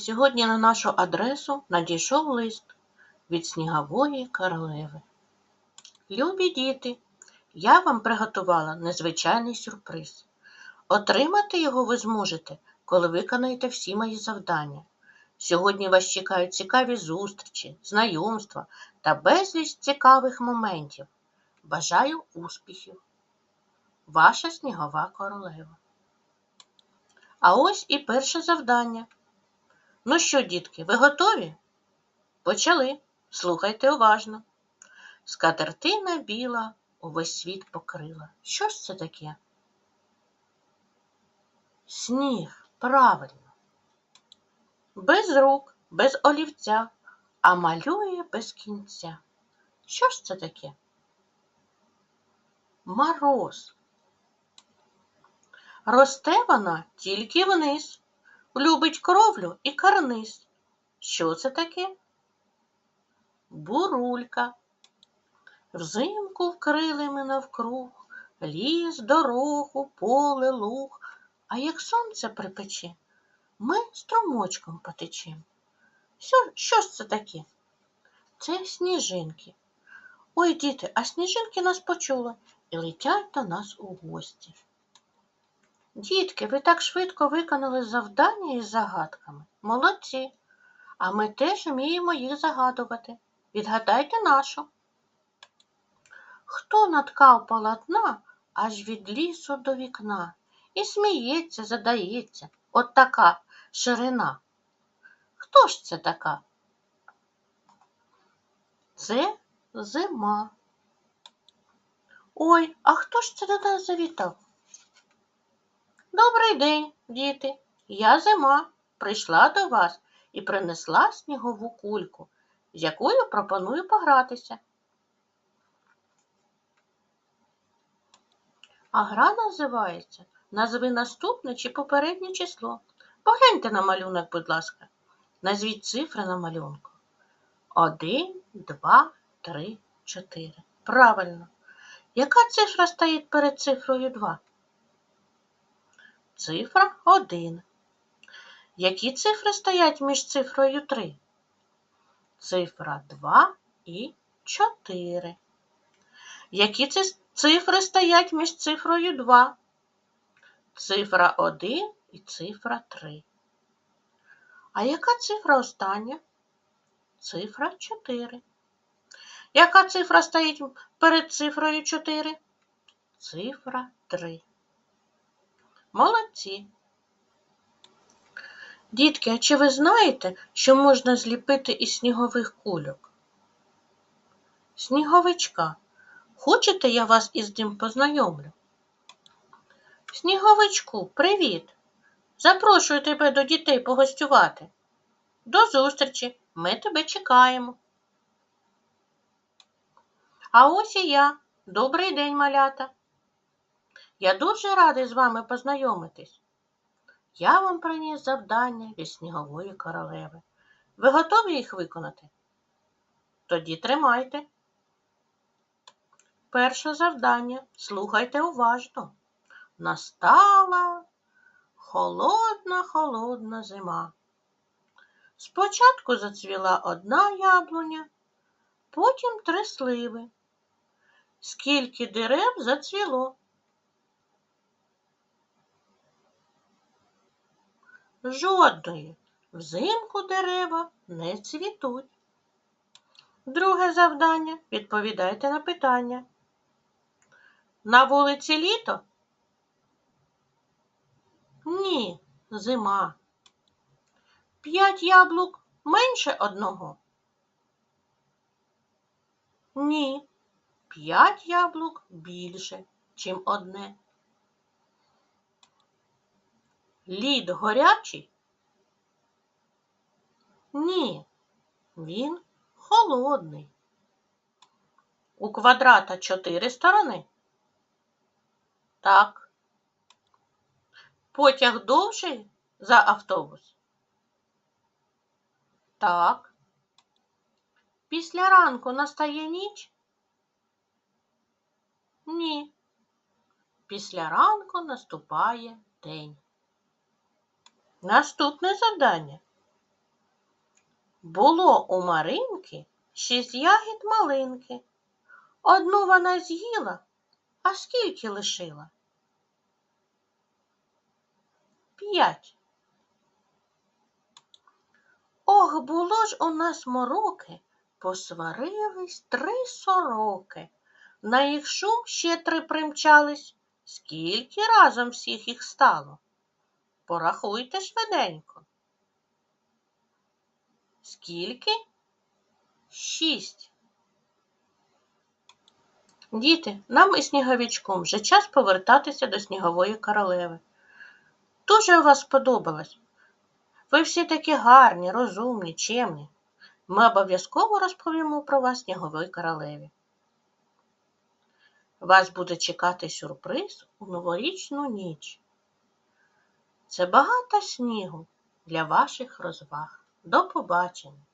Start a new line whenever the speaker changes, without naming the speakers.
сьогодні на нашу адресу надійшов лист від снігової королеви. Любі діти, я вам приготувала незвичайний сюрприз. Отримати його ви зможете, коли виконаєте всі мої завдання. Сьогодні вас чекають цікаві зустрічі, знайомства та безліч цікавих моментів. Бажаю успіхів! Ваша снігова королева. А ось і перше завдання. Ну що, дітки, ви готові? Почали. Слухайте уважно. Скатертина біла увесь світ покрила. Що ж це таке? Сніг, правильно. Без рук, без олівця, а малює без кінця. Що ж це таке? Мороз. Росте вона тільки вниз, любить кровлю і карниз. Що це таке? Бурулька. Взимку вкрили ми навкруг, ліс, дорогу, поле, луг. А як сонце припече, ми струмочком потечем. Що, що ж це таке? Це сніжинки. Ой, діти, а сніжинки нас почули і летять до нас у гості. Дітки, ви так швидко виконали завдання із загадками. Молодці. А ми теж вміємо їх загадувати. Відгадайте нашу. Хто наткав полотна аж від лісу до вікна і сміється, задається, от така ширина. Хто ж це така? Це зима. Ой, а хто ж це до нас завітав? Добрий день, діти. Я зима прийшла до вас і принесла снігову кульку, з якою пропоную погратися. А гра називається Назви наступне чи попереднє число. Погляньте на малюнок, будь ласка. Назвіть цифри на малюнку. Один, два, три, чотири. Правильно. Яка цифра стоїть перед цифрою 2? Цифра 1. Які цифри стоять між цифрою 3? Цифра 2 і 4. Які цифри стоять між цифрою 2? Цифра 1 і цифра 3. А яка цифра остання? Цифра 4. Яка цифра стоїть перед цифрою 4? Цифра 3. Молодці. Дітки, а чи ви знаєте, що можна зліпити із снігових кульок? Сніговичка. Хочете, я вас із ним познайомлю? Сніговичку, привіт! Запрошую тебе до дітей погостювати. До зустрічі, ми тебе чекаємо. А ось і я. Добрий день, малята. Я дуже радий з вами познайомитись. Я вам приніс завдання від снігової королеви. Ви готові їх виконати? Тоді тримайте. Перше завдання. Слухайте уважно. Настала холодна, холодна зима. Спочатку зацвіла одна яблуня, потім три сливи. Скільки дерев зацвіло? Жодної. Взимку дерева не цвітуть. Друге завдання. Відповідайте на питання. На вулиці літо? Ні, зима. П'ять яблук менше одного? Ні. П'ять яблук більше, чим одне. Лід горячий? Ні, він холодний. У квадрата чотири сторони? Так. Потяг довший за автобус? Так. Після ранку настає ніч? Ні. Після ранку наступає день. Наступне завдання. Було у Маринки шість ягід малинки. Одну вона з'їла, а скільки лишила? П'ять. Ох, було ж у нас мороки, посварились три сороки. На їх шум ще три примчались. Скільки разом всіх їх стало? Порахуйте швиденько. Скільки? Шість. Діти, нам із сніговичком вже час повертатися до снігової королеви. Дуже вас сподобалось. Ви всі такі гарні, розумні, чемні. Ми обов'язково розповімо про вас сніговій королеві. Вас буде чекати сюрприз у новорічну ніч. Це багато снігу для ваших розваг. До побачення!